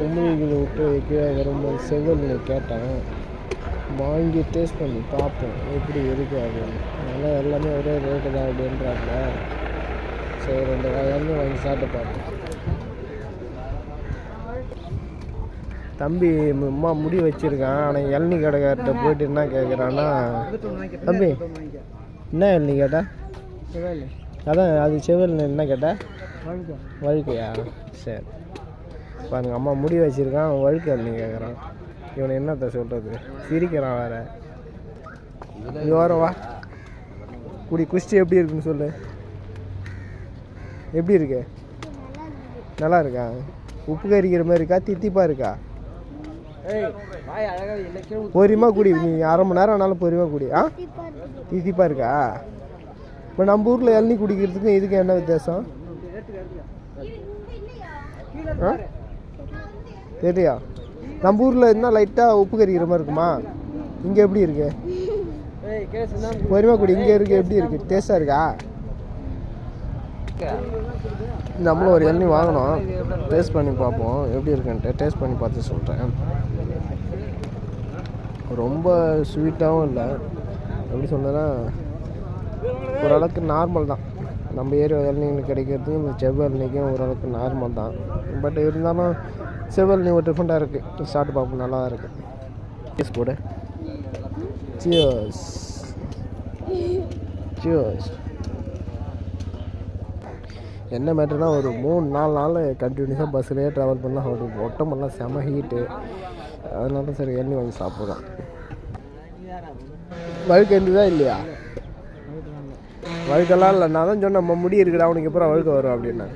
குமிழிகளை விட்டு கீழே வரும்போது செங்கல்ல கேட்டேன். வாங்கி டேஸ்ட் பண்ணி பார்ப்போம் எப்படி இருக்கு அப்படின்னு அதனால் எல்லாமே ஒரே ரேட்டு தான் அப்படின்றாங்க. சரி ரெண்டு வகையாலுமே வாங்கி சாப்பிட்டு பார்ப்போம். தம்பி அம்மா முடி வச்சிருக்கான். ஆனால் இளநீ கடைக்கார்ட்ட போயிட்டு என்ன கேட்குறான்னா தம்பி என்ன இளநீ கேட்டா? அதான் அது செவல் என்ன கேட்டா? வழுக்கையா? சரி. பாருங்கள் அம்மா முடி வச்சுருக்கான் அவன் வழுக்க இளநீ கேட்குறான் இவனை என்னத்த சொல்கிறது சிரிக்கிறான் வேற. இது வா. குடி குஷ்டி எப்படி இருக்குன்னு சொல்லு. எப்படி இருக்கு? நல்லா இருக்கா? உப்பு கறிக்கிற மாதிரி இருக்கா? தித்திப்பாக இருக்கா? பொரியமா குடி. நீ அரை மணி நேரம் ஆனாலும் பொரியமாக குடி. ஆ? தித்திப்பாக இருக்கா? இப்போ நம்ம ஊரில் இளநீ குடிக்கிறதுக்கும் இதுக்கு என்ன வித்தியாசம்? ஆ? தெரியா நம்ம ஊரில் என்ன லைட்டாக உப்பு கறிக்கிற மாதிரி இருக்குமா? இங்கே எப்படி இருக்கு? பொரியமா குடி இங்கே இருக்கு எப்படி இருக்கு? டேஸ்ட்டாக இருக்கா? நம்மளும் ஒரு இளநீ வாங்கினோம் டேஸ்ட் பண்ணி பார்ப்போம். எப்படி இருக்குன்ட்டு டேஸ்ட் பண்ணி பார்த்து சொல்கிறேன் ரொம்ப ஸ்வீட்டாகவும் இல்லை. எப்படி சொன்னேன்னா ஓரளவுக்கு நார்மல் தான். நம்ம ஏரியா இளநீர் கிடைக்கிறது இந்த செவ்வல் ஓரளவுக்கு நார்மல் தான். பட் இருந்தாலும் செவ்வல் நீ ஒரு டிஃப்ரெண்ட்டாக இருக்குது சாப்பிட்டு பார்ப்போம் நல்லா தான் இருக்குது சீஸ் போடு. சியோஸ் சியோஸ் என்ன மேட்டர்னா ஒரு மூணு நாலு நாள் கண்டினியூஸாக பஸ்ஸிலே ட்ராவல் பண்ணால் ஒரு ஒட்டமெல்லாம் செம ஹீட்டு அதனால சரி எண்ணெய் வாங்கி சாப்பிட்றோம் வழுக்க தான் இல்லையா? வழுக்கெல்லாம் இல்லை நான் தான் சொன்னேன் நம்ம முடி இருக்குடா அவனுக்கு அப்புறம் வழுக்க வரும்? அப்படின்னா.